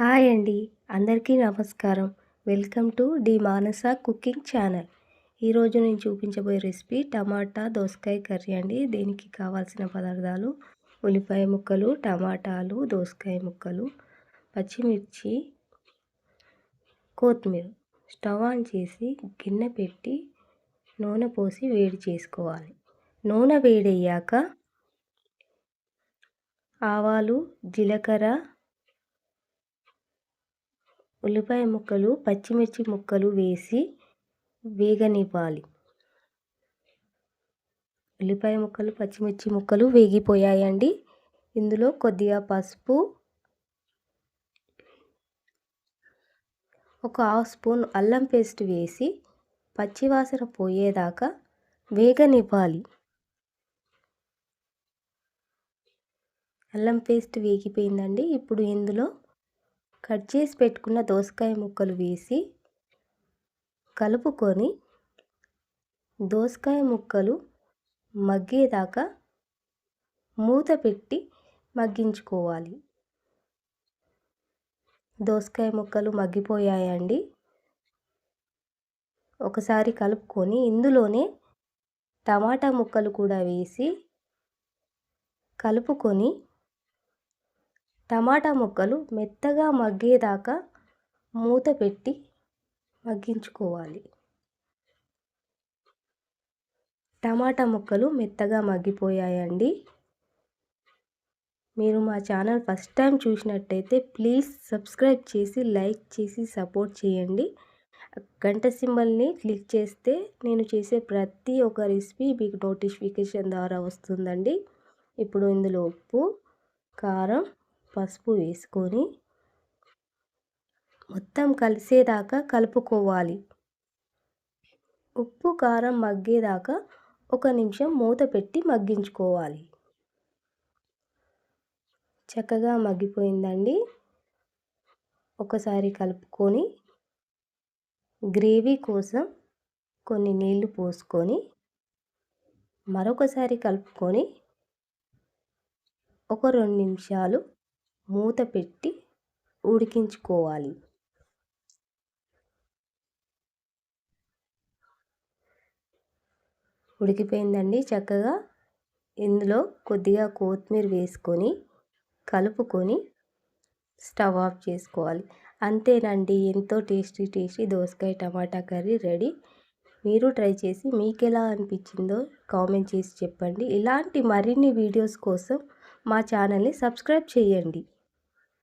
Hi అండి. అందరికీ నమస్కారం. Welcome to the Manasa cooking channel. ఈరోజు నేను చూపించబోయే రెసిపీ టమాటా దోసకాయ కర్రీ అండి. దీనికి కావాల్సిన పదార్థాలు? ఉల్లిపాయ ముక్కలు టమాటాలు దోసకాయ ముక్కలు పచ్చిమిర్చి కొత్తిమీర. స్టవ్ ఆన్ చేసి గిన్నె పెట్టి నూనె పోసి వేడి చేసుకోవాలి. నూనె వేడయ్యాక ఆవాలు జీలకర్ర ఉల్లిపాయ ముక్కలు పచ్చిమిర్చి ముక్కలు వేసి వేగనివ్వాలి. ఉల్లిపాయ ముక్కలు పచ్చిమిర్చి ముక్కలు వేగిపోయాయండి. ఇందులో కొద్దిగా పసుపు ఒక హాఫ్ స్పూన్ అల్లం పేస్ట్ వేసి పచ్చివాసన పోయేదాకా వేగనివ్వాలి. అల్లం పేస్ట్ వేగిపోయిందండి. ఇప్పుడు ఇందులో కట్ చేసి పెట్టుకున్న దోసకాయ ముక్కలు వేసి కలుపుకొని దోసకాయ ముక్కలు మగ్గేదాకా మూత పెట్టి మగ్గించుకోవాలి. దోసకాయ ముక్కలు మగ్గిపోయాయండి. ఒకసారి కలుపుకొని ఇందులోనే టమాటా ముక్కలు కూడా వేసి కలుపుకొని టమాటా ముక్కలు మెత్తగా మగ్గేదాకా మూత పెట్టి మగ్గించుకోవాలి. టమాటా ముక్కలు మెత్తగా మగ్గిపోయాయండి. మీరు మా ఛానల్ ఫస్ట్ టైం చూసినట్టయితే ప్లీజ్ సబ్స్క్రైబ్ చేసి లైక్ చేసి సపోర్ట్ చేయండి. గంట సింబల్ని క్లిక్ చేస్తే నేను చేసే ప్రతి ఒక్క రెసిపీ మీకు నోటిఫికేషన్ ద్వారా వస్తుందండి. ఇప్పుడు ఇందులో ఉప్పు కారం పసుపు వేసుకొని మొత్తం కలిసేదాకా కలుపుకోవాలి. ఉప్పు కారం మగ్గేదాకా ఒక నిమిషం మూత పెట్టి మగ్గించుకోవాలి. చక్కగా మగ్గిపోయిందండి. ఒకసారి కలుపుకొని గ్రేవీ కోసం కొన్ని నీళ్ళు పోసుకొని మరొకసారి కలుపుకొని ఒక రెండు నిమిషాలు మూత పెట్టి ఉడికించుకోవాలి. ఉడికిపోయిందండి చక్కగా. ఇందులో కొద్దిగా కొత్తిమీర వేసుకొని కలుపుకొని స్టవ్ ఆఫ్ చేసుకోవాలి. అంతేనండి ఎంతో టేస్టీ టేస్టీ దోసకాయ టమాటా కర్రీ రెడీ. మీరు ట్రై చేసి మీకు ఎలా అనిపించిందో కామెంట్ చేసి చెప్పండి. ఇలాంటి మరిన్ని వీడియోస్ కోసం మా ఛానల్ని సబ్స్క్రైబ్ చేయండి.